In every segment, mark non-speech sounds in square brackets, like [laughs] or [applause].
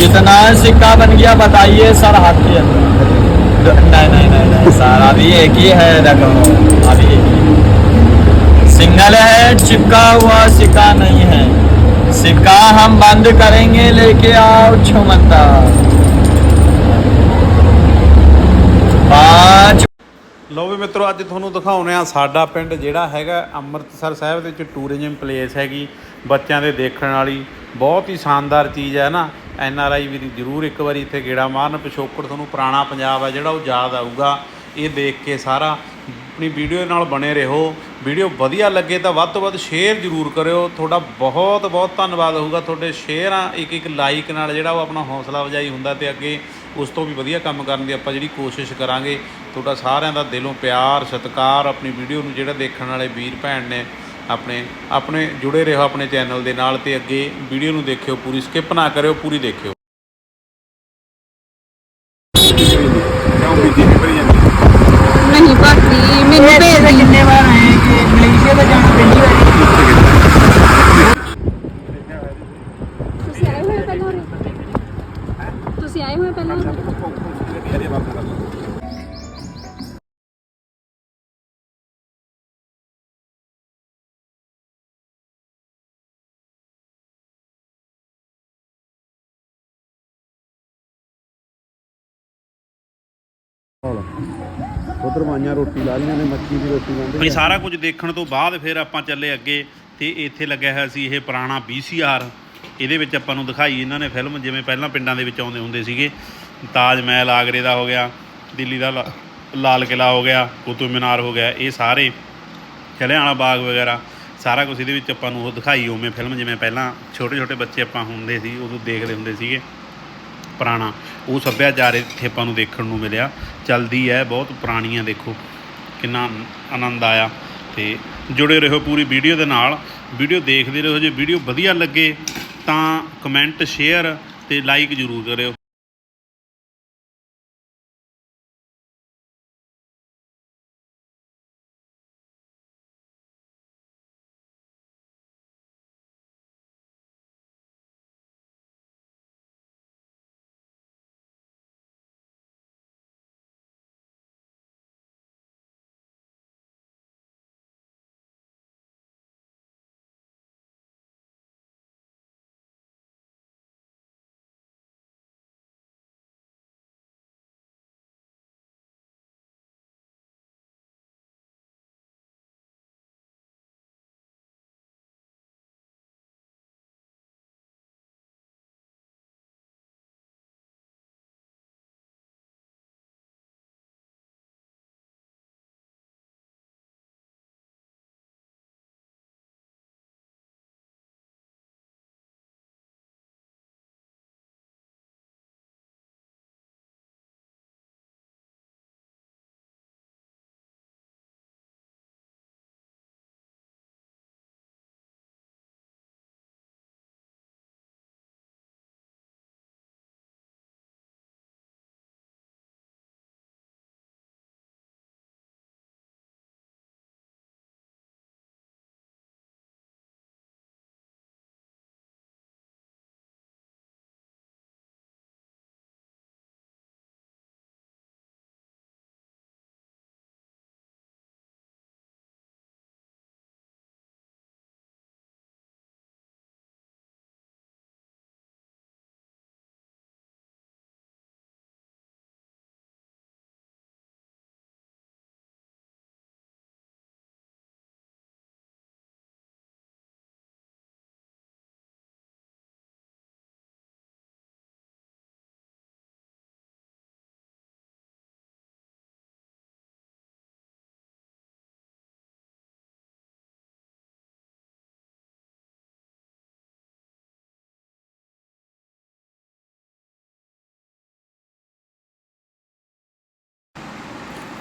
कितना सिक्का बन गया बताइए सर हाथ के अंदर नहीं नहीं नहीं नहीं सर अभी एक ही है रकम अभी एक ही सिंगल है चिपका हुआ सिक्का नहीं है सिक्का हम बंद करेंगे लेके आओ छुमंता पाँच ਲੋ ਵੀ ਮਿੱਤਰੋ ਅੱਜ ਤੁਹਾਨੂੰ ਦਿਖਾਉਣੇ ਆ ਸਾਡਾ ਪਿੰਡ ਜਿਹੜਾ ਹੈਗਾ ਅੰਮ੍ਰਿਤਸਰ ਸਾਹਿਬ ਦੇ ਵਿੱਚ ਟੂਰਿਜ਼ਮ ਪਲੇਸ ਹੈਗੀ ਬੱਚਿਆਂ ਦੇ ਦੇਖਣ ਵਾਲੀ ਬਹੁਤ ਹੀ ਸ਼ਾਨਦਾਰ ਚੀਜ਼ ਹੈ ਨਾ ਐਨ ਆਰ ਆਈ ਵੀ ਜ਼ਰੂਰ ਇੱਕ ਵਾਰੀ ਇੱਥੇ ਗੇੜਾ ਮਾਰਨ। ਪਿਛੋਕੜ ਤੁਹਾਨੂੰ ਪੁਰਾਣਾ ਪੰਜਾਬ ਹੈ ਜਿਹੜਾ ਉਹ ਯਾਦ ਆਊਗਾ। ਇਹ ਦੇਖ ਕੇ ਸਾਰਾ ਆਪਣੀ ਵੀਡੀਓ ਨਾਲ ਬਣੇ ਰਹੋ। ਵੀਡੀਓ ਵਧੀਆ ਲੱਗੇ ਤਾਂ ਵੱਧ ਤੋਂ ਵੱਧ ਸ਼ੇਅਰ ਜ਼ਰੂਰ ਕਰਿਓ। ਤੁਹਾਡਾ ਬਹੁਤ ਬਹੁਤ ਧੰਨਵਾਦ ਹੋਊਗਾ। ਤੁਹਾਡੇ ਸ਼ੇਅਰਾਂ ਇੱਕ ਇੱਕ ਲਾਈਕ ਨਾਲ ਜਿਹੜਾ ਉਹ ਆਪਣਾ ਹੌਸਲਾ ਵਜਾਈ ਹੁੰਦਾ ਤੇ ਅੱਗੇ ਉਸ ਤੋਂ ਵੀ ਵਧੀਆ ਕੰਮ ਕਰਨ ਦੀ ਆਪਾਂ ਜਿਹੜੀ ਕੋਸ਼ਿਸ਼ ਕਰਾਂਗੇ। ਤੁਹਾਡਾ ਸਾਰਿਆਂ ਦਾ ਦਿਲੋਂ ਪਿਆਰ, ਸਤਿਕਾਰ, ਆਪਣੀ ਵੀਡੀਓ ਨੂੰ ਜਿਹੜਾ ਦੇਖਣ ਵਾਲੇ ਵੀਰ ਭੈਣ ਨੇ ਆਪਣੇ ਆਪਣੇ ਜੁੜੇ ਰਹੋ ਆਪਣੇ ਚੈਨਲ ਦੇ ਨਾਲ ਅਤੇ ਅੱਗੇ ਵੀਡੀਓ ਨੂੰ ਦੇਖਿਓ, ਪੂਰੀ ਸਕਿੱਪ ਨਾ ਕਰਿਓ, ਪੂਰੀ ਦੇਖਿਓ। ਉਧਰ ਮਾਈਆਂ ਰੋਟੀ ਲਾ ਰਹੀਆਂ ਨੇ ਮੱਕੀ ਦੀ ਰੋਟੀ ਲਾਉਂਦੇ ਇਹ ਸਾਰਾ ਕੁਝ ਦੇਖਣ ਤੋਂ ਬਾਅਦ ਫਿਰ ਆਪਾਂ ਚੱਲੇ ਅੱਗੇ ਤੇ ਇੱਥੇ ਲੱਗਿਆ ਹੋਇਆ ਸੀ ਇਹ ਪੁਰਾਣਾ VCR ਇਹਦੇ ਵਿੱਚ ਆਪਾਂ ਨੂੰ ਦਿਖਾਈ ਇਹਨਾਂ ਨੇ ਫਿਲਮ ਜਿਵੇਂ ਪਹਿਲਾਂ ਪਿੰਡਾਂ ਦੇ ਵਿੱਚ ਆਉਂਦੇ ਹੁੰਦੇ ਸੀਗੇ। ਤਾਜ ਮਹਿਲ ਆਗਰੇ ਦਾ ਹੋ ਗਿਆ ਦਿੱਲੀ ਦਾ ਲਾਲ ਕਿਲਾ ਹੋ ਗਿਆ ਕੁਤੁਬ ਮੀਨਾਰ ਹੋ ਗਿਆ ਇਹ ਸਾਰੇ ਜਲਿਆਂਵਾਲਾ ਬਾਗ ਵਗੈਰਾ ਸਾਰਾ ਕੁਝ ਇਹਦੇ ਵਿੱਚ ਆਪਾਂ ਨੂੰ ਉਹ ਦਿਖਾਈ ਉਵੇਂ ਫਿਲਮ ਜਿਵੇਂ ਪਹਿਲਾਂ ਛੋਟੇ ਛੋਟੇ ਬੱਚੇ ਆਪਾਂ ਹੁੰਦੇ ਸੀ ਉਦੋਂ ਦੇਖਦੇ ਹੁੰਦੇ ਸੀਗੇ। ਪੁਰਾਣਾ, ਉਹ ਸੱਭਿਆਚਾਰ ਇੱਥੇ ਆਪਾਂ ਨੂੰ ਦੇਖਣ ਨੂੰ ਮਿਲਿਆ। ਚਲਦੀ ਹੈ, ਬਹੁਤ ਪੁਰਾਣੀ ਹੈ ਦੇਖੋ, ਕਿੰਨਾ ਆਨੰਦ ਆਇਆ। ਤੇ ਜੁੜੇ ਰਹੋ ਪੂਰੀ ਵੀਡੀਓ ਦੇ ਨਾਲ। ਵੀਡੀਓ ਦੇਖਦੇ ਰਹੋ, ਜੇ ਵੀਡੀਓ ਵਧੀਆ ਲੱਗੇ ਤਾਂ ਕਮੈਂਟ ਸ਼ੇਅਰ ਤੇ ਲਾਈਕ ਜ਼ਰੂਰ ਕਰਿਓ।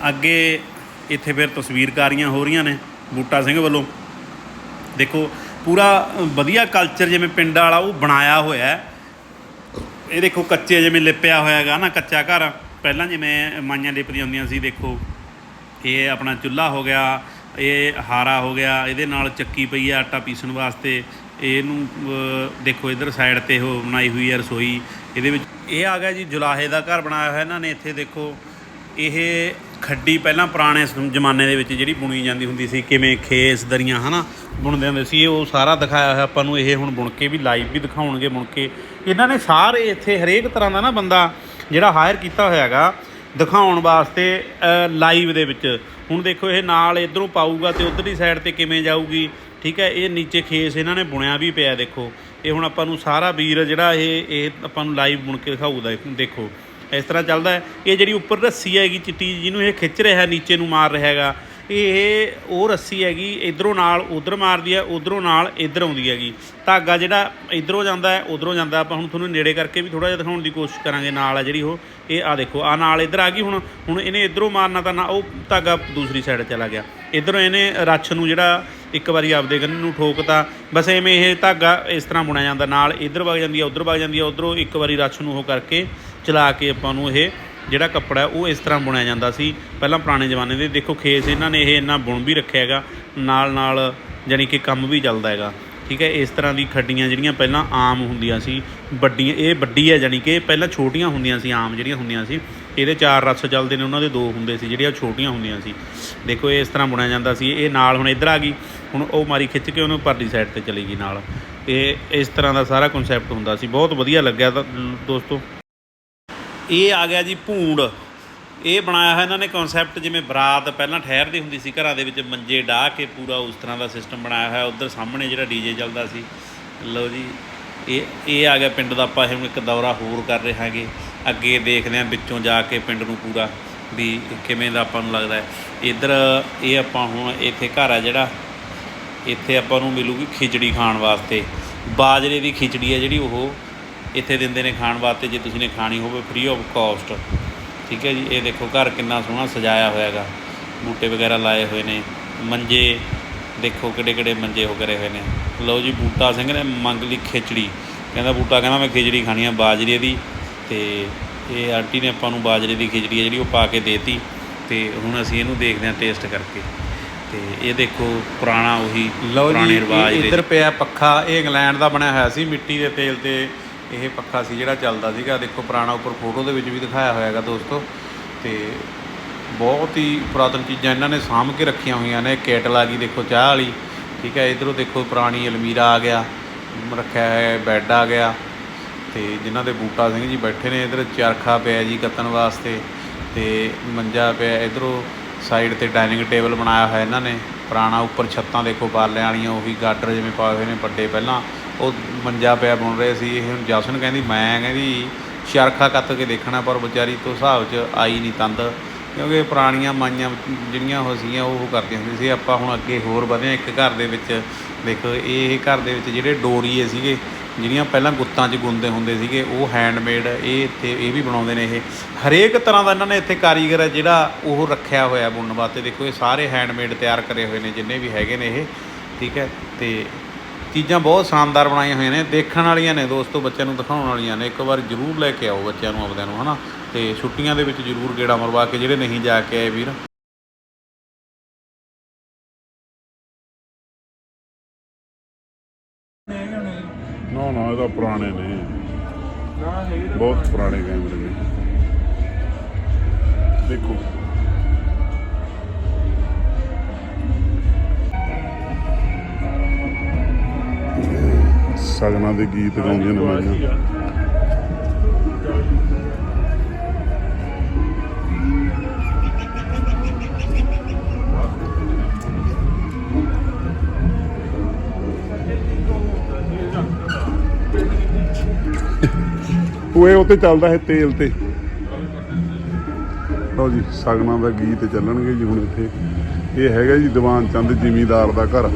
ਅੱਗੇ ਇੱਥੇ ਫਿਰ ਤਸਵੀਰਕਾਰੀਆਂ ਹੋ ਰਹੀਆਂ ਨੇ ਬੂਟਾ ਸਿੰਘ ਵੱਲੋਂ। ਦੇਖੋ, ਪੂਰਾ ਵਧੀਆ ਕਲਚਰ ਜਿਵੇਂ ਪਿੰਡ ਵਾਲਾ ਉਹ ਬਣਾਇਆ ਹੋਇਆ ਇਹ ਦੇਖੋ, ਕੱਚੇ ਜਿਵੇਂ ਲਿਪਿਆ ਹੋਇਆ ਹੈਗਾ ਨਾ, ਕੱਚਾ ਘਰ। ਪਹਿਲਾਂ ਜਿਵੇਂ ਮਾਈਆਂ ਲਿਪਦੀਆਂ ਹੁੰਦੀਆਂ ਸੀ, ਦੇਖੋ। ਇਹ ਆਪਣਾ ਚੁੱਲ੍ਹਾ ਹੋ ਗਿਆ, ਇਹ ਹਾਰਾ ਹੋ ਗਿਆ, ਇਹਦੇ ਨਾਲ ਚੱਕੀ ਪਈ ਆ ਆਟਾ ਪੀਸਣ ਵਾਸਤੇ। ਇਹਨੂੰ ਦੇਖੋ, ਇਧਰ ਸਾਈਡ ਤੇ ਉਹ ਬਣਾਈ ਹੋਈ ਹੈ ਰਸੋਈ। ਇਹਦੇ ਵਿੱਚ ਇਹ ਆ ਗਿਆ ਜੀ, ਜੁਲਾਹੇ ਦਾ ਘਰ ਬਣਾਇਆ ਹੋਇਆ ਇਹਨਾਂ ਨੇ ਇੱਥੇ, ਦੇਖੋ। ਇਹ ਖੱਡੀ ਪਹਿਲਾਂ ਪੁਰਾਣੇ ਜ਼ਮਾਨੇ ਦੇ ਵਿੱਚ ਜਿਹੜੀ ਬੁਣੀ ਜਾਂਦੀ ਹੁੰਦੀ ਸੀ, ਕਿਵੇਂ ਖੇਸ ਦਰੀਆਂ, ਹਨਾ, ਬੁਣਦੇ ਹੁੰਦੇ ਸੀ, ਇਹ ਉਹ ਸਾਰਾ ਦਿਖਾਇਆ ਹੋਇਆ, ਆਪਾਂ ਨੂੰ ਇਹ ਹੁਣ ਬੁਣ ਕੇ ਵੀ ਲਾਈਵ ਵੀ ਦਿਖਾਉਣਗੇ ਬੁਣ ਕੇ। ਇਹਨਾਂ ਨੇ ਸਾਰੇ ਇੱਥੇ ਹਰੇਕ ਤਰ੍ਹਾਂ ਦਾ ਨਾ ਬੰਦਾ ਜਿਹੜਾ ਹਾਇਰ ਕੀਤਾ ਹੋਇਆ ਹੈਗਾ, ਦਿਖਾਉਣ ਵਾਸਤੇ ਲਾਈਵ ਦੇ ਵਿੱਚ। ਹੁਣ ਦੇਖੋ, ਇਹ ਨਾਲ ਇਧਰੋਂ ਪਾਊਗਾ ਤੇ ਉਧਰਲੀ ਸਾਈਡ ਤੇ ਕਿਵੇਂ ਜਾਊਗੀ, ਠੀਕ ਹੈ, ਇਹ ਨੀਚੇ ਖੇਸ ਇਹਨਾਂ ਨੇ ਬੁਣਿਆ ਵੀ ਪਿਆ, ਦੇਖੋ। ਇਹ ਹੁਣ ਆਪਾਂ ਨੂੰ ਸਾਰਾ ਵੀਰ ਜਿਹੜਾ ਇਹ ਇਹ ਆਪਾਂ ਨੂੰ ਲਾਈਵ ਬੁਣ ਕੇ ਦਿਖਾਊਗਾ, ਦੇਖੋ। ਇਸ ਤਰ੍ਹਾਂ ਚੱਲਦਾ ਹੈ। ਇਹ ਜਿਹੜੀ ਉੱਪਰ ਰੱਸੀ ਹੈਗੀ ਚਿੱਟੀ ਜਿਹਨੂੰ ਇਹ ਖਿੱਚ ਰਿਹਾ ਨੀਚੇ ਨੂੰ ਮਾਰ ਰਿਹਾ ਹੈਗਾ। ਇਹ ਉਹ ਰੱਸੀ ਹੈਗੀ, ਇਧਰੋਂ ਨਾਲ ਉਧਰ ਮਾਰਦੀ ਹੈ ਉਧਰੋਂ ਨਾਲ ਇਧਰ ਆਉਂਦੀ ਹੈਗੀ। ਧਾਗਾ ਜਿਹੜਾ ਇਧਰੋਂ ਜਾਂਦਾ ਹੈ, ਉਧਰੋਂ ਜਾਂਦਾ ਆਪਾਂ ਹੁਣ ਤੁਹਾਨੂੰ ਨੇੜੇ ਕਰਕੇ ਵੀ ਥੋੜਾ ਜਿਹਾ ਦਿਖਾਉਣ ਦੀ ਕੋਸ਼ਿਸ਼ ਕਰਾਂਗੇ, ਨਾਲ ਆ ਜਿਹੜੀ ਉਹ, ਇਹ ਆ ਦੇਖੋ, ਆ ਨਾਲ ਇਧਰ ਆ ਗਈ ਹੁਣ। ਹੁਣ ਇਹਨੇ ਇਧਰੋਂ ਮਾਰਨਾ ਤਾਂ ਨਾ, ਉਹ ਧਾਗਾ ਦੂਸਰੀ ਸਾਈਡ ਚਲਾ ਗਿਆ। ਇਧਰੋਂ ਇਹਨੇ ਰੱਛ ਨੂੰ ਜਿਹੜਾ ਇੱਕ ਵਾਰੀ ਆਪਦੇ ਗੰਨ ਨੂੰ ਠੋਕਤਾ। ਬਸ ਐਵੇਂ ਇਹ ਧਾਗਾ ਇਸ ਤਰ੍ਹਾਂ ਬੁਣਿਆ ਜਾਂਦਾ, ਨਾਲ ਇਧਰ ਵਗ ਜਾਂਦੀ ਹੈ ਉਧਰ ਵਗ ਜਾਂਦੀ ਹੈ ਉਧਰੋਂ ਇੱਕ ਵਾਰੀ ਰੱਛ ਨੂੰ ਉਹ ਕਰਕੇ ਚਲਾ ਕੇ ਆਪਾਂ ਨੂੰ ਇਹ ਜਿਹੜਾ ਕੱਪੜਾ ਉਹ ਇਸ ਤਰ੍ਹਾਂ ਬੁਣਿਆ ਜਾਂਦਾ ਸੀ। ਪਹਿਲਾਂ ਪੁਰਾਣੇ ਜ਼ਮਾਨੇ ਦੇ ਦੇਖੋ ਖੇਸ ਇਹਨਾਂ ਨੇ ਇਹ ਇੰਨਾ ਬੁਣ ਵੀ ਰੱਖਿਆ ਹੈਗਾ ਨਾਲ ਨਾਲ ਜਾਣੀ ਕਿ ਕੰਮ ਵੀ ਚੱਲਦਾ ਹੈਗਾ। ਠੀਕ ਹੈ, ਇਸ ਤਰ੍ਹਾਂ ਦੀ ਖੱਡੀਆਂ ਜਿਹੜੀਆਂ ਪਹਿਲਾਂ ਆਮ ਹੁੰਦੀਆਂ ਸੀ, ਵੱਡੀਆਂ, ਇਹ ਵੱਡੀ ਹੈ ਜਾਣੀ ਕਿ ਪਹਿਲਾਂ ਛੋਟੀਆਂ ਹੁੰਦੀਆਂ ਸੀ, ਆਮ ਜਿਹੜੀਆਂ ਹੁੰਦੀਆਂ ਸੀ। ਇਹਦੇ ਚਾਰ ਰਸ ਚੱਲਦੇ ਨੇ, ਉਹਨਾਂ ਦੇ ਦੋ ਹੁੰਦੇ ਸੀ, ਜਿਹੜੀਆਂ ਛੋਟੀਆਂ ਹੁੰਦੀਆਂ ਸੀ। ਦੇਖੋ, ਇਹ ਇਸ ਤਰ੍ਹਾਂ ਬੁਣਿਆ ਜਾਂਦਾ ਸੀ। ਇਹ ਨਾਲ ਹੁਣ ਇੱਧਰ ਆ ਗਈ। ਹੁਣ ਉਹ ਮਾਰੀ ਖਿੱਚ ਕੇ ਉਹਨੂੰ ਪਰਲੀ ਸਾਈਡ ਤੇ ਚਲੀ ਗਈ ਨਾਲ। ਇਹ ਇਸ ਤਰ੍ਹਾਂ ਦਾ ਸਾਰਾ ਕਨਸੈਪਟ ਹੁੰਦਾ ਸੀ। ਬਹੁਤ ਵਧੀਆ ਲੱਗਿਆ ਤਾਂ, ਦੋਸਤੋ। ਇਹ ਆ ਗਿਆ ਜੀ ਭੂੰਡ। ਇਹ ਬਣਾਇਆ ਹੋਇਆ ਇਹਨਾਂ ਨੇ ਕਨਸੈਪਟ ਜਿਵੇਂ ਬਰਾਤ ਪਹਿਲਾਂ ਠਹਿਰਦੀ ਹੁੰਦੀ ਸੀ ਘਰਾਂ ਦੇ ਵਿੱਚ, ਮੰਜੇ ਢਾਹ ਕੇ ਪੂਰਾ ਉਸ ਤਰ੍ਹਾਂ ਦਾ ਸਿਸਟਮ ਬਣਾਇਆ ਹੋਇਆ। ਉਧਰ ਸਾਹਮਣੇ ਜਿਹੜਾ ਡੀਜੇ ਚੱਲਦਾ ਸੀ। ਲਓ ਜੀ, ਇਹ ਇਹ ਆ ਗਿਆ ਪਿੰਡ ਦਾ ਆਪਾਂ ਹੁਣ ਇੱਕ ਦੌਰਾ ਹੋਰ ਕਰ ਰਹੇ ਹਾਂਗੇ ਅੱਗੇ ਦੇਖਦੇ ਹਾਂ ਵਿੱਚੋਂ ਜਾ ਕੇ ਪਿੰਡ ਨੂੰ ਪੂਰਾ ਵੀ ਕਿਵੇਂ ਦਾ ਆਪਾਂ ਨੂੰ ਲੱਗਦਾ ਹੈ। ਇੱਧਰ ਇਹ ਆਪਾਂ ਹੁਣ ਇੱਥੇ ਘਰ ਆ ਜਿਹੜਾ। ਇੱਥੇ ਆਪਾਂ ਨੂੰ ਮਿਲੂਗੀ ਖਿਚੜੀ ਖਾਣ ਵਾਸਤੇ। ਬਾਜਰੇ ਦੀ ਖਿਚੜੀ ਹੈ ਜਿਹੜੀ ਉਹ ਇੱਥੇ ਦਿੰਦੇ ਨੇ ਖਾਣ ਵਾਸਤੇ ਜੇ ਤੁਸੀਂ ਨੇ ਖਾਣੀ ਹੋਵੇ ਫ੍ਰੀ ਆਫ ਕਾਸਟ ਠੀਕ ਹੈ ਜੀ ਇਹ ਦੇਖੋ ਘਰ ਕਿੰਨਾ ਸੋਹਣਾ ਸਜਾਇਆ ਹੋਇਆ ਹੈਗਾ ਬੂਟੇ ਵਗੈਰਾ ਲਾਏ ਹੋਏ ਨੇ ਮੰਜੇ ਦੇਖੋ ਕਿਹੜੇ ਕਿਹੜੇ ਮੰਜੇ ਹੋ ਕਰੇ ਹੋਏ ਨੇ। ਲਓ ਜੀ ਬੂਟਾ ਸਿੰਘ ਨੇ ਮੰਗ ਲਈ ਖਿਚੜੀ। ਕਹਿੰਦਾ ਬੂਟਾ ਕਹਿੰਦਾ ਮੈਂ ਖਿਚੜੀ ਖਾਣੀ ਆ ਬਾਜਰੇ ਦੀ। ਤੇ ਇਹ ਆਂਟੀ ਨੇ ਆਪਾਂ ਨੂੰ ਬਾਜਰੇ ਦੀ ਖਿਚੜੀ ਹੈ ਜਿਹੜੀ ਉਹ ਪਾ ਕੇ ਦੇਤੀ। ਤੇ ਹੁਣ ਅਸੀਂ ਇਹਨੂੰ ਦੇਖਦੇ ਹਾਂ ਟੇਸਟ ਕਰਕੇ। ਤੇ ਇਹ ਦੇਖੋ ਪੁਰਾਣਾ ਉਹੀ ਪੁਰਾਣੇ ਰਿਵਾਜ ਦੇ ਇੱਧਰ ਪਿਆ ਪੱਖਾ ਇਹ ਇੰਗਲੈਂਡ ਦਾ ਬਣਿਆ ਹੋਇਆ ਸੀ ਮਿੱਟੀ ਦੇ ਤੇਲ ਤੇ ਇਹ ਪੱਖਾ ਸੀ ਜਿਹੜਾ ਚੱਲਦਾ ਸੀਗਾ। ਦੇਖੋ, ਪੁਰਾਣਾ ਉੱਪਰ ਫੋਟੋ ਦੇ ਵਿੱਚ ਵੀ ਦਿਖਾਇਆ ਹੋਇਆ ਹੈਗਾ ਦੋਸਤੋ। ਤੇ ਬਹੁਤ ਹੀ ਪੁਰਾਤਨ ਚੀਜ਼ਾਂ ਇਹਨਾਂ ਨੇ ਸਾਂਭ ਕੇ ਰੱਖੀਆਂ ਹੋਈਆਂ ਨੇ। ਕੇਟਲ ਆ ਗਈ ਦੇਖੋ, ਚਾਹ ਵਾਲੀ। ਠੀਕ ਹੈ, ਇਧਰੋਂ ਦੇਖੋ, ਪੁਰਾਣੀ ਅਲਮੀਰਾ ਆ ਗਿਆ। ਰੱਖਿਆ ਹੈ ਬੈੱਡ ਆ ਗਿਆ। ਤੇ ਜਿਨ੍ਹਾਂ ਦੇ ਬੂਟਾ ਸਿੰਘ ਜੀ ਬੈਠੇ ਨੇ, ਇਧਰ ਚਰਖਾ ਪਿਆ ਜੀ ਕੱਤਣ ਵਾਸਤੇ। ਤੇ ਮੰਜਾ ਪਿਆ ਇਧਰੋਂ, ਸਾਈਡ ਤੇ ਡਾਈਨਿੰਗ ਟੇਬਲ ਬਣਾਇਆ ਹੋਇਆ ਇਹਨਾਂ ਨੇ। ਪੁਰਾਣਾ ਉੱਪਰ ਛੱਤਾਂ ਦੇਖੋ ਬਾਲਿਆਂ ਵਾਲੀਆਂ, ਉਹੀ ਗਾਡਰ ਜਿਵੇਂ ਪਾਏ ਹੋਏ ਨੇ ਵੱਡੇ ਪਹਿਲਾਂ। ਉਹ ਮੰਜਾ ਪਿਆ ਬੁਣ ਰਹੇ ਸੀ, ਇਹ ਹੁਣ ਜਸਨ ਕਹਿੰਦੀ, ਮੈਂ ਕਹਿੰਦੀ, ਸ਼ਰਖਾ ਕੱਤ ਕੇ ਦੇਖਣਾ, ਪਰ ਵਿਚਾਰੀ ਤੋਂ ਹਿਸਾਬ 'ਚ ਆਈ ਨਹੀਂ ਤੰਦ, ਕਿਉਂਕਿ ਪੁਰਾਣੀਆਂ ਮਾਈਆਂ ਜਿਹੜੀਆਂ ਉਹ ਸੀਗੀਆਂ, ਉਹ ਕਰਦੀਆਂ ਹੁੰਦੀਆਂ ਸੀ, ਆਪਾਂ ਹੁਣ ਅੱਗੇ ਹੋਰ ਵਧਿਆ ਇੱਕ ਘਰ ਦੇ ਵਿੱਚ ਦੇਖੋ, ਇਹ ਘਰ ਦੇ ਵਿੱਚ ਜਿਹੜੇ ਡੋਰੀਏ ਸੀਗੇ, ਜਿਹੜੀਆਂ ਪਹਿਲਾਂ ਗੁੱਤਾਂ 'ਚ ਗੁੰਦੇ ਹੁੰਦੇ ਸੀਗੇ, ਉਹ ਹੈਂਡਮੇਡ ਇਹ ਇੱਥੇ, ਇਹ ਵੀ ਬਣਾਉਂਦੇ ਨੇ ਇਹ। ਹਰੇਕ ਤਰ੍ਹਾਂ ਦਾ ਇਹਨਾਂ ਨੇ ਇੱਥੇ ਕਾਰੀਗਰ ਹੈ ਜਿਹੜਾ ਉਹ ਰੱਖਿਆ ਹੋਇਆ ਬੁਣਨ ਵਾਸਤੇ। ਦੇਖੋ, ਇਹ ਸਾਰੇ ਹੈਂਡਮੇਡ ਤਿਆਰ ਕਰੇ ਹੋਏ ਨੇ, ਜਿੰਨੇ ਵੀ ਹੈਗੇ ਨੇ ਇਹ, ਠੀਕ ਹੈ, ਤੇ ਚੀਜ਼ਾਂ ਬਹੁਤ ਸ਼ਾਨਦਾਰ ਬਣਾਈਆਂ ਹੋਈਆਂ ਨੇ, ਦੇਖਣ ਵਾਲੀਆਂ ਨੇ, ਦੋਸਤੋ, ਬੱਚਿਆਂ ਨੂੰ ਦਿਖਾਉਣ ਵਾਲੀਆਂ ਨੇ। ਇੱਕ ਵਾਰ ਜ਼ਰੂਰ ਲੈ ਕੇ ਆਓ ਬੱਚਿਆਂ ਨੂੰ ਆਪਦਿਆਂ ਨੂੰ, ਹਨਾ? ਤੇ ਛੁੱਟੀਆਂ ਦੇ ਵਿੱਚ ਜ਼ਰੂਰ ਗੇੜਾ ਮਰਵਾ ਕੇ, ਜਿਹੜੇ ਨਹੀਂ ਜਾ ਕੇ ਆਏ ਵੀਰ। ਨਾ ਨਾ, ਇਹ ਤਾਂ ਪੁਰਾਣੇ ਨੇ। ਬਹੁਤ ਪੁਰਾਣੇ ਕੈਮਰੇ ਨੇ। ਦੇਖੋ। ਸਗਨਾਂ ਦੇ ਗੀਤ ਗਾਉਂਦੀਆਂ ਨੇ ਮਾਈਆਂ ਉਹ ਉੱਤੇ ਚੱਲਦਾ ਹੈ ਤੇਲ ਤੇ। ਲਓ ਜੀ, ਸਗਨਾਂ ਦਾ ਗੀਤ ਚੱਲਣਗੇ ਜੀ ਹੁਣ ਇੱਥੇ। ਇਹ ਹੈਗਾ ਜੀ ਦੀਵਾਨ ਚੰਦ ਜਿਮੀਦਾਰ ਦਾ ਘਰ।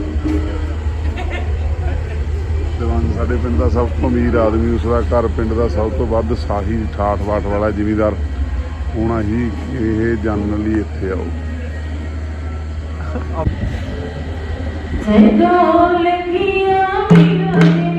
ਸਾਡੇ ਪਿੰਡ ਦਾ ਸਭ ਤੋਂ ਅਮੀਰ ਆਦਮੀ, ਉਸ ਦਾ ਘਰ ਪਿੰਡ ਦਾ ਸਭ ਤੋਂ ਵੱਧ ਸਾਹੀ, ਠਾਠ ਬਾਠ ਵਾਲਾ ਜ਼ਿਮੀਦਾਰ, ਹੋਣਾ ਹੀ ਇਹ ਜਾਣਨ ਲਈ ਇੱਥੇ ਆਓ। ਜਦੋਂ ਲੱਗੀਆਂ ਬਿਨਾਂ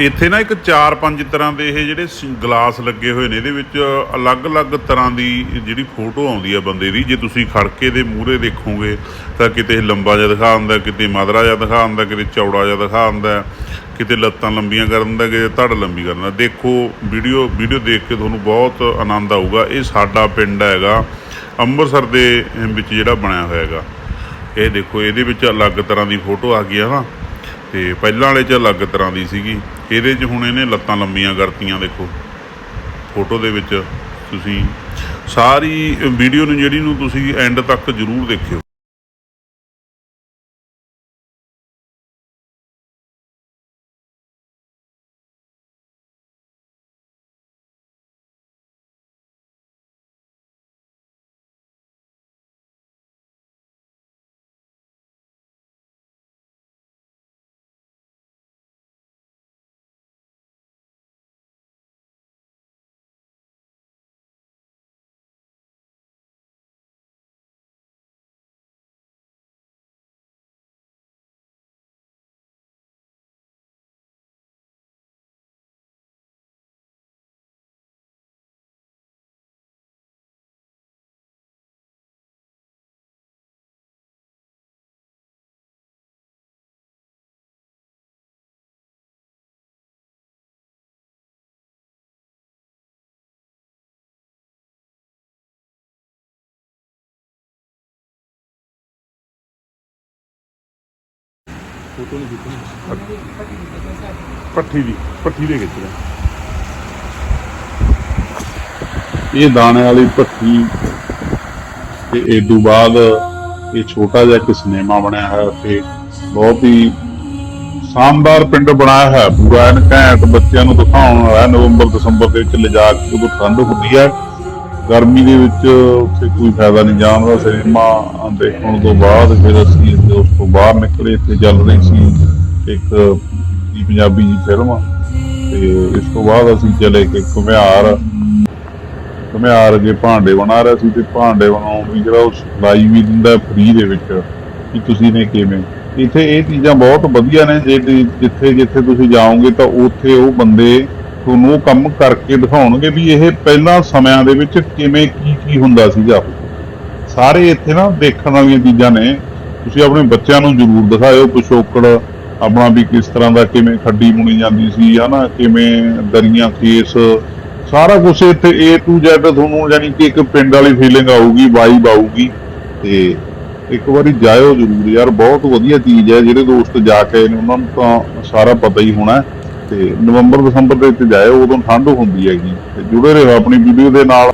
ਇੱਥੇ ਨਾ ਇੱਕ 4-5 ਤਰ੍ਹਾਂ ਦੇ ਇਹ ਜਿਹੜੇ ਗਲਾਸ ਲੱਗੇ ਹੋਏ ਨੇ, ਇਹਦੇ ਵਿੱਚ ਅਲੱਗ-ਅਲੱਗ ਤਰ੍ਹਾਂ ਦੀ ਜਿਹੜੀ ਫੋਟੋ ਆਉਂਦੀ ਆ ਬੰਦੇ ਦੀ। ਜੇ ਤੁਸੀਂ ਖੜਕੇ ਦੇ ਮੂਹਰੇ ਦੇਖੋਗੇ ਤਾਂ ਕਿਤੇ ਲੰਬਾ ਜਿਹਾ ਦਿਖਾ ਹੁੰਦਾ ਕਿਤੇ ਮਧਰਾ ਜਿਹਾ ਦਿਖਾ ਹੁੰਦਾ ਕਿਤੇ ਚੌੜਾ ਜਿਹਾ ਦਿਖਾ ਹੁੰਦਾ ਕਿਤੇ ਲੱਤਾਂ ਲੰਬੀਆਂ ਕਰ ਦਿੰਦਾ, ਕਿਤੇ ਧੜ ਲੰਬੀ ਕਰ ਦਿੰਦਾ। ਦੇਖੋ, ਵੀਡੀਓ ਵੀਡੀਓ ਦੇਖ ਕੇ ਤੁਹਾਨੂੰ ਬਹੁਤ ਆਨੰਦ ਆਊਗਾ। ਇਹ ਸਾਡਾ ਪਿੰਡ ਹੈਗਾ, ਅੰਮ੍ਰਿਤਸਰ ਦੇ ਵਿੱਚ ਜਿਹੜਾ ਬਣਿਆ ਹੋਇਆ ਹੈਗਾ। ਇਹ ਦੇਖੋ, ਇਹਦੇ ਵਿੱਚ ਅਲੱਗ ਤਰ੍ਹਾਂ ਦੀ ਫੋਟੋ ਆ ਗਈ ਹੈ ਨਾ। ਤੇ ਪਹਿਲਾਂ ਵਾਲੇ 'ਚ ਅਲੱਗ ਤਰ੍ਹਾਂ ਦੀ ਸੀਗੀ। ਇਹਦੇ 'ਚ ਹੁਣ ਇਹਨੇ ਲੱਤਾਂ ਲੰਬੀਆਂ ਕਰਤੀਆਂ ਦੇਖੋ। ਫੋਟੋ ਦੇ ਵਿੱਚ ਤੁਸੀਂ ਸਾਰੀ ਵੀਡੀਓ ਨੂੰ ਜਿਹੜੀ ਨੂੰ ਤੁਸੀਂ ਐਂਡ ਤੱਕ ਜ਼ਰੂਰ ਦੇਖਿਓ। ਪੱਠੀ ਦੀ ਪੱਠੀ ਦੇ ਖਿੱਚ ਰਿਹਾ ਇਹ ਦਾਣੇ ਵਾਲੀ ਪੱਠੀ ਤੇ ਇਹ ਤੋਂ ਬਾਅਦ ਇਹ ਛੋਟਾ ਜਿਹਾ ਇੱਕ ਸਿਨੇਮਾ ਬਣਿਆ ਹੈ ਤੇ ਬਹੁਤ ਹੀ ਸ਼ਾਨਦਾਰ ਪਿੰਡ ਬਣਾਇਆ ਹੈ। ਪੂਰਾ ਐਨ ਘੈਂਟ ਬੱਚਿਆਂ ਨੂੰ ਦਿਖਾਉਣ ਵਾਲਾ। ਨਵੰਬਰ ਦਸੰਬਰ ਦੇ ਵਿੱਚ ਲਿਜਾ ਕੇ ਉਦੋਂ ਠੰਡ ਹੁੰਦੀ ਹੈ ਗਰਮੀ ਦੇ ਵਿੱਚ ਉੱਥੇ ਕੋਈ ਫਾਇਦਾ ਨਹੀਂ, ਜਾਣ ਦਾ ਸਿਨੇਮਾ ਦੇਖਣ ਤੋਂ ਬਾਅਦ ਫਿਰ ਅਸੀਂ ਉਸ ਤੋਂ ਬਾਹਰ ਨਿਕਲੇ, ਇੱਥੇ ਚੱਲ ਰਹੀ ਸੀ ਇੱਕ ਦੀ ਪੰਜਾਬੀ ਦੀ ਫਿਲਮ। ਤੇ ਇਸ ਤੋਂ ਬਾਅਦ ਅਸੀਂ ਚਲੇ ਗਏ ਘੁਮਿਆਰ। ਘੁਮਿਆਰ ਜੇ ਭਾਂਡੇ ਬਣਾ ਰਿਹਾ ਸੀ ਤੇ ਭਾਂਡੇ ਬਣਾਉਣ ਦੀ ਜਿਹੜਾ ਉਹ ਸਪਲਾਈ ਵੀ ਦਿੰਦਾ ਫ੍ਰੀ ਦੇ ਵਿੱਚ ਕਿ ਤੁਸੀਂ ਨੇ ਕਿਵੇਂ? ਇੱਥੇ ਇਹ ਚੀਜ਼ਾਂ ਬਹੁਤ ਵਧੀਆ ਨੇ, ਜੇ ਤੁਸੀਂ- ਜਿੱਥੇ ਜਿੱਥੇ ਤੁਸੀਂ ਜਾਓਗੇ ਤਾਂ ਉੱਥੇ ਉਹ ਬੰਦੇ ਤੁਹਾਨੂੰ ਉਹ ਕੰਮ ਕਰਕੇ ਦਿਖਾਉਣਗੇ ਵੀ ਇਹ ਪਹਿਲਾਂ ਸਮਿਆਂ ਦੇ ਵਿੱਚ ਕਿਵੇਂ ਕੀ ਕੀ ਹੁੰਦਾ ਸੀਗਾ। ਸਾਰੇ ਇੱਥੇ ਨਾ ਦੇਖਣ ਵਾਲੀਆਂ ਚੀਜ਼ਾਂ ਨੇ। ਤੁਸੀਂ ਆਪਣੇ ਬੱਚਿਆਂ ਨੂੰ ਜ਼ਰੂਰ ਦਿਖਾਇਓ ਪਿਛੋਕੜ, ਆਪਣਾ ਵੀ ਕਿਸ ਤਰ੍ਹਾਂ ਦਾ ਕਿਵੇਂ ਖੱਡੀ ਬੁਣੀ ਜਾਂਦੀ ਸੀ, ਹਨਾ, ਕਿਵੇਂ ਦਰੀਆਂ, ਖੇਸ, ਸਾਰਾ ਕੁਝ ਇੱਥੇ A to Z ਤੁਹਾਨੂੰ ਯਾਨੀ ਕਿ ਇੱਕ ਪਿੰਡ ਵਾਲੀ ਫੀਲਿੰਗ ਆਊਗੀ ਵਾਈਬ ਆਊਗੀ। ਤੇ ਇੱਕ ਵਾਰੀ ਜਾਇਓ ਜ਼ਰੂਰ ਯਾਰ, ਬਹੁਤ ਵਧੀਆ ਚੀਜ਼ ਹੈ, ਜਿਹੜੇ ਦੋਸਤ ਜਾ ਕੇ ਆਏ ਨੇ, ਉਹਨਾਂ ਨੂੰ ਤਾਂ ਸਾਰਾ ਪਤਾ ਹੀ ਹੋਣਾ। ਤੇ ਨਵੰਬਰ ਦਸੰਬਰ ਦੇ ਵਿੱਚ ਜਾਇਓ, ਉਦੋਂ ਠੰਡ ਹੁੰਦੀ ਹੈਗੀ। ਤੇ ਜੁੜੇ ਰਹੋ ਆਪਣੀ ਵੀਡੀਓ ਦੇ ਨਾਲ।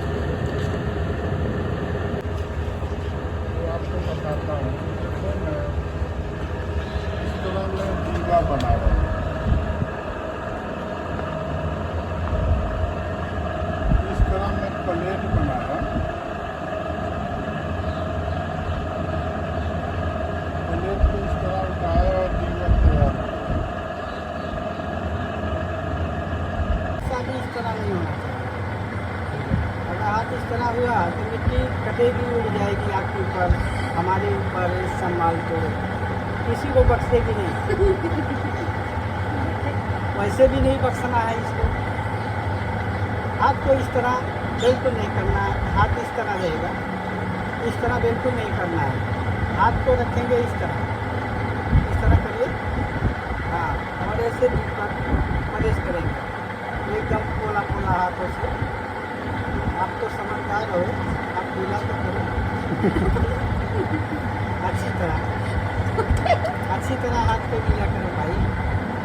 किसी को बख्शेगी नहीं वैसे भी नहीं बख्शना है इसको हाथ को इस तरह बिल्कुल नहीं करना है हाथ इस तरह रहेगा इस तरह बिल्कुल नहीं करना है हाथ को रखेंगे इस तरह इस तरह करिए हाँ और ऐसे ऊपर मलिश करेंगे एकदम पोला पोला हाथों से आप तो समझदार हो आप गीला तो करो अच्छी तरह अच्छी तरह हाथ को गीला करो भाई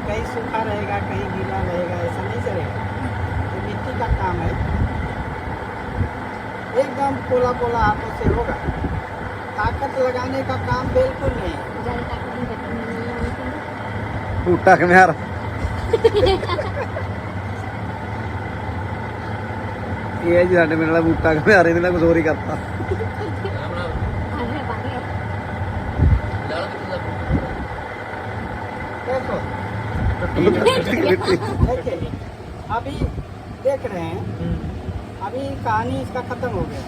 कहीं सूखा रहेगा कहीं गीला रहेगा ऐसा नहीं चलेगा ये मिट्टी का काम है एकदम पोला पोला हाथों से होगा ताकत लगाने का काम बिल्कुल नहीं है ਬੂਟਾ ਘਮਿਆਰ ਇਹ ਹੈ ਜੀ ਸਾਡੇ ਮੇਰੇ ਨਾਲ ਬੂਟਾ ਘਮਿਆਰ ਇਹਦੇ ਨਾਲ ਕੁਝ ਹੋਰ ਹੀ ਕਰਤਾ अभी देख रहे हैं। अभी कहानी इसका खत्म हो गया।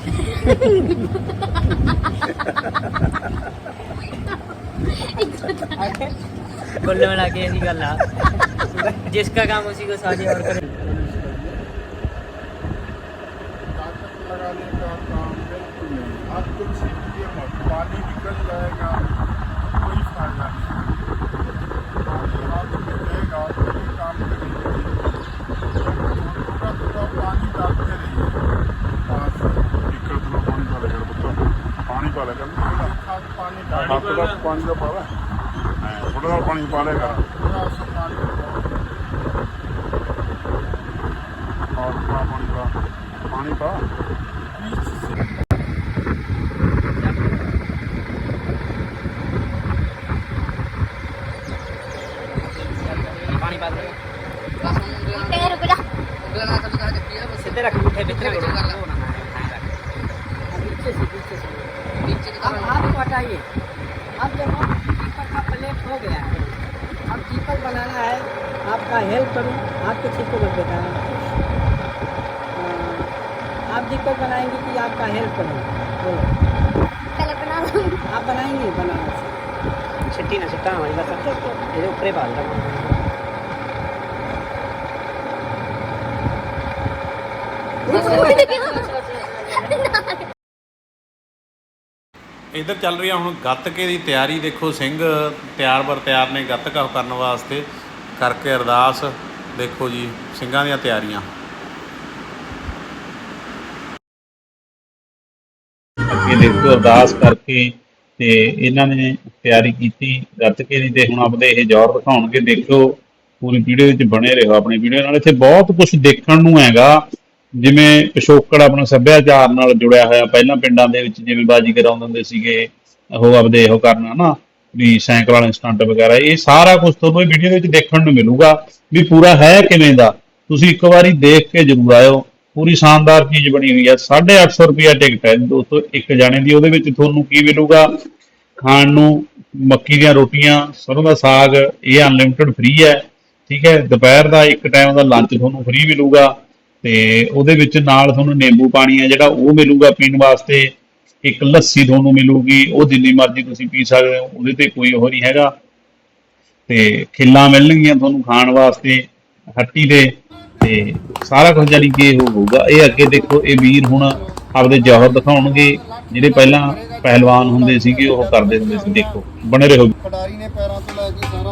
कुल मिला के ऐसी गल जिसका काम उसी को साझे और करे। लगाने का काम बिल्कुल नहीं। आप कुछ पानी निकल जाएगा। पानी ਹੱਥ डाल ਦਾ ਪਾਣੀ ਦਾ ਪਾ ਲੈ ਥੋੜਾ ਜਿਹਾ ਪਾਣੀ ਪਾ ਲਿਆ ਕਰ थोड़ा सा पानी डालो। ਔਰ ਥੋੜਾ ਪਾਣੀ ਪਾ ਪਾਣੀ ਪਾ पानी पा दे सीधे रख मुठे भीतर करो नीचे से नीचे से अब हाथ को हटाइए अब देखो टीपर का प्लेट हो गया है अब टीपर बनाना है आपका हेल्प करूँ आपके छिपको मत बताएँ आप दिक्कत बनाएँगे कि आपका हेल्प करूँ बोलो। पहले बना आप बनाएँगे बनाना छिट्टी ना छिट्टा हमारी बस ये ऊपर ही पा दे [laughs] ਇੱਧਰ ਚੱਲ ਰਹੀ ਆ ਹੁਣ ਗੱਤਕੇ ਦੀ ਤਿਆਰੀ ਦੇਖੋ ਸਿੰਘ ਤਿਆਰ ਬਰ ਤਿਆਰ ਨੇ ਗੱਤਕਾ ਕਰਨ ਵਾਸਤੇ ਕਰਕੇ ਅਰਦਾਸ ਦੇਖੋ ਜੀ, ਸਿੰਘਾਂ ਦੀਆਂ ਤਿਆਰੀਆਂ। ਅੱਗੇ ਦੇਖੋ ਅਰਦਾਸ ਕਰਕੇ ਤੇ ਇਹਨਾਂ ਨੇ ਤਿਆਰੀ ਕੀਤੀ ਗੱਤਕੇ ਦੀ ਤੇ ਹੁਣ ਆਪਦੇ ਇਹ ਜ਼ੋਰ ਦਿਖਾਉਣਗੇ। ਦੇਖੋ ਪੂਰੀ ਵੀਡੀਓ ਵਿੱਚ ਬਣੇ ਰਹੋ ਆਪਣੀ ਵੀਡੀਓ ਨਾਲ। ਇੱਥੇ ਬਹੁਤ ਕੁਝ ਦੇਖਣ ਨੂੰ ਹੈਗਾ। ਜਿਵੇਂ ਪਿਛੋਕੜ ਆਪਣਾ ਸੱਭਿਆਚਾਰ ਨਾਲ ਜੁੜਿਆ ਹੋਇਆ, ਪਹਿਲਾਂ ਪਿੰਡਾਂ ਦੇ ਵਿੱਚ ਜਿਵੇਂ ਬਾਜੀ ਕਰਾਉਂਦੇ ਹੁੰਦੇ ਸੀਗੇ, ਉਹ ਆਪਦੇ ਇਹੋ ਕਰਨਾ ਨਾ ਵੀ ਸਾਈਕਲ ਵਾਲੇ ਸਟੰਟ ਵਗੈਰਾ, ਇਹ ਸਾਰਾ ਕੁਝ ਤੁਹਾਨੂੰ ਇਹ ਵੀਡੀਓ ਦੇ ਵਿੱਚ ਦੇਖਣ ਨੂੰ ਮਿਲੂਗਾ ਵੀ ਪੂਰਾ ਹੈ ਕਿਵੇਂ ਦਾ। ਤੁਸੀਂ ਇੱਕ ਵਾਰੀ ਦੇਖ ਕੇ ਜ਼ਰੂਰ ਆਇਓ, ਪੂਰੀ ਸ਼ਾਨਦਾਰ ਚੀਜ਼ ਬਣੀ ਹੋਈ ਹੈ 850 ਰੁਪਿਆ ਟਿਕਟ ਹੈ ਦੋਸਤੋ, ਇੱਕ ਜਾਣੇ ਦੀ, ਉਹਦੇ ਵਿੱਚ ਤੁਹਾਨੂੰ ਕੀ ਮਿਲੂਗਾ? ਖਾਣ ਨੂੰ, ਮੱਕੀ ਦੀਆਂ ਰੋਟੀਆਂ, ਸਰੋਂ ਦਾ ਸਾਗ, ਇਹ ਅਨਲਿਮਿਟਿਡ ਫ੍ਰੀ ਹੈ, ਠੀਕ ਹੈ, ਦੁਪਹਿਰ ਦਾ ਇੱਕ ਟਾਈਮ ਦਾ ਲੰਚ ਤੁਹਾਨੂੰ ਫ੍ਰੀ ਮਿਲੂਗਾ। ਤੇ ਉਹਦੇ ਵਿੱਚ ਨਾਲ ਤੁਹਾਨੂੰ ਨਿੰਬੂ ਪਾਣੀ ਹੈ ਜਿਹੜਾ ਉਹ ਮਿਲੂਗਾ ਪੀਣ ਵਾਸਤੇ। ਇੱਕ ਲੱਸੀ ਤੁਹਾਨੂੰ ਮਿਲੂਗੀ, ਉਹ ਜਿੰਨੀ ਮਰਜ਼ੀ ਤੁਸੀਂ ਪੀ ਸਕਦੇ ਹੋ, ਉਹਦੇ ਤੇ ਕੋਈ ਉਹ ਨਹੀਂ ਹੈਗਾ। ਤੇ ਖਿੱਲਾਂ ਮਿਲਣਗੀਆਂ ਤੁਹਾਨੂੰ ਖਾਣ ਵਾਸਤੇ ਹੱਟੀ ਦੇ ਤੇ ਸਾਰਾ ਕੁਝ ਜਾਨੀ ਕਿ ਇਹ ਹੋਊਗਾ। ਇਹ ਅੱਗੇ ਦੇਖੋ, ਇਹ ਵੀਰ ਹੁਣ ਆਪਦੇ ਜੌਹਰ ਦਿਖਾਉਣਗੇ, ਜਿਹੜੇ ਪਹਿਲਾਂ ਪਹਿਲਵਾਨ ਹੁੰਦੇ ਸੀਗੇ, ਉਹ ਕਰਦੇ ਹੁੰਦੇ ਸੀ। ਦੇਖੋ, ਬਣੇ ਰਹੋ। ਖਿਡਾਰੀ ਨੇ ਪੈਰਾਂ ਤੋਂ ਲੈ ਕੇ ਸਾਰਾ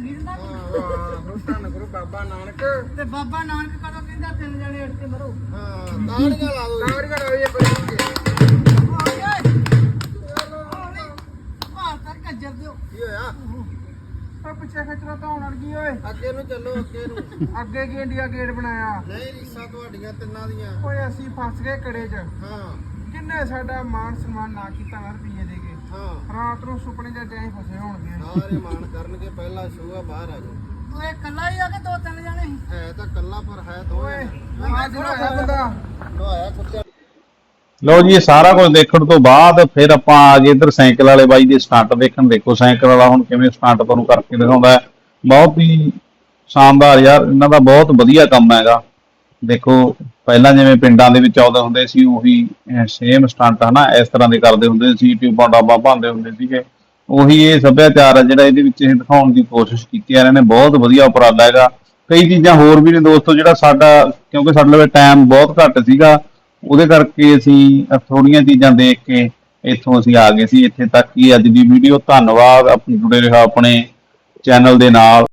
ਹਾਂ ਧੰਨ ਗੁਰੂ ਬਾਬਾ ਨਾਨਕ। ਤੇ ਬਾਬਾ ਨਾਨਕ ਕਦੋਂ ਕਹਿੰਦਾ ਤਿੰਨ ਜਣੇ ਉੱਠ ਕੇ ਮਰੋ। ਹਾਂ ਤਾੜੀਆਂ ਲਾ ਦੋ ਤਾੜੀਆਂ ਲਾਓ ਇਹ ਬੜੀ ਭਾਰ ਕਰ ਕੱਜਰ ਦਿਓ। ਕੀ ਹੋਇਆ? ਪਰ ਪਿੱਛੇ ਖਚਰਾ ਤਾਂ ਹੋਣ ਲੱਗੀ ਓਏ। ਅੱਗੇ ਨੂੰ ਚੱਲੋ ਅੱਗੇ ਨੂੰ। ਅੱਗੇ ਕੀ ਇੰਡੀਆ ਗੇਟ ਬਣਾਇਆ? ਨਹੀਂ ਰੀਸਾਂ ਤੁਹਾਡੀਆਂ ਤਿੰਨਾਂ ਦੀਆਂ। ਓਏ ਅਸੀਂ ਫਸ ਗਏ ਕੜੇ 'ਚ। ਹਾਂ। ਕਿੰਨੇ ਸਾਡਾ ਮਾਨ ਸਨਮਾਨ ਨਾ ਕੀਤਾ ਕੇ ਹਾਂ। ਰਾਤ ਨੂੰ ਸੁਪਨੇ 'ਚ ਐਂ ਫਸੇ ਹੋਣਗੇ। ਸਾਰੇ ਮਾਣ ਕਰਨਗੇ ਪਹਿਲਾ ਸ਼ੋਅ ਆ ਬਾਹਰ ਆ ਜਾਓ। ਓਏ ਇਕੱਲਾ ਹੀ ਆ ਕੇ ਦੋ ਤਿੰਨ ਜਣੇ? ਸੀ ਹੈ ਤਾਂ ਕੱਲਾ ਪਰ ਹੈ ਦੋ ਓਏ ਆ ਜਿਹੜਾ ਬੰਦਾ। ਨਹਾਇਆ ਕੁੱਤਿਆਂ ਲਓ ਜੀ ਇਹ ਸਾਰਾ ਕੁਝ ਦੇਖਣ ਤੋਂ ਬਾਅਦ ਫਿਰ ਆਪਾਂ ਆ ਗਏ ਇੱਧਰ ਸਾਈਕਲ ਵਾਲੇ ਬਾਈ ਦੇ ਸਟੰਟ ਦੇਖਣ। ਦੇਖੋ ਸਾਈਕਲ ਵਾਲਾ ਹੁਣ ਕਿਵੇਂ ਸਟੰਟ ਤੁਹਾਨੂੰ ਕਰਕੇ ਦਿਖਾਉਂਦਾ ਹੈ। ਬਹੁਤ ਹੀ ਸ਼ਾਨਦਾਰ ਯਾਰ ਇਹਨਾਂ ਦਾ ਬਹੁਤ ਵਧੀਆ ਕੰਮ ਹੈਗਾ। ਦੇਖੋ, ਪਹਿਲਾਂ ਜਿਵੇਂ ਪਿੰਡਾਂ ਦੇ ਵਿੱਚ ਆਉਂਦੇ ਹੁੰਦੇ ਸੀ, ਉਹੀ ਸੇਮ ਸਟੰਟ ਹਨਾ, ਇਸ ਤਰ੍ਹਾਂ ਦੇ ਕਰਦੇ ਹੁੰਦੇ ਸੀ, ਟਿਊਬਾਂ ਡਾਬਾਂ ਪਾਉਂਦੇ ਹੁੰਦੇ ਸੀਗੇ। ਉਹੀ ਇਹ ਸੱਭਿਆਚਾਰ ਹੈ ਜਿਹੜਾ ਇਹਦੇ ਵਿੱਚ ਇਹ ਦਿਖਾਉਣ ਦੀ ਕੋਸ਼ਿਸ਼ ਕੀਤੀ ਹੈ ਇਹਨਾਂ ਨੇ। ਬਹੁਤ ਵਧੀਆ ਉਪਰਾਲਾ ਹੈਗਾ ਕਈ ਚੀਜ਼ਾਂ ਹੋਰ ਵੀ ਨੇ ਦੋਸਤੋ, ਜਿਹੜਾ ਸਾਡਾ, ਕਿਉਂਕਿ ਸਾਡੇ ਲਵੇ ਟਾਈਮ ਬਹੁਤ ਘੱਟ ਸੀਗਾ, ਉਹਦੇ ਕਰਕੇ ਅਸੀਂ ਥੋੜੀਆਂ ਚੀਜ਼ਾਂ ਦੇਖ ਕੇ ਇੱਥੋਂ ਅਸੀਂ ਆ ਗਏ ਸੀ। ਇੱਥੇ ਤੱਕ ਹੀ ਅੱਜ ਦੀ ਵੀਡੀਓ ਧੰਨਵਾਦ। ਆਪਣੇ ਜੁੜੇ ਰਹੋ ਆਪਣੇ ਚੈਨਲ ਦੇ ਨਾਲ।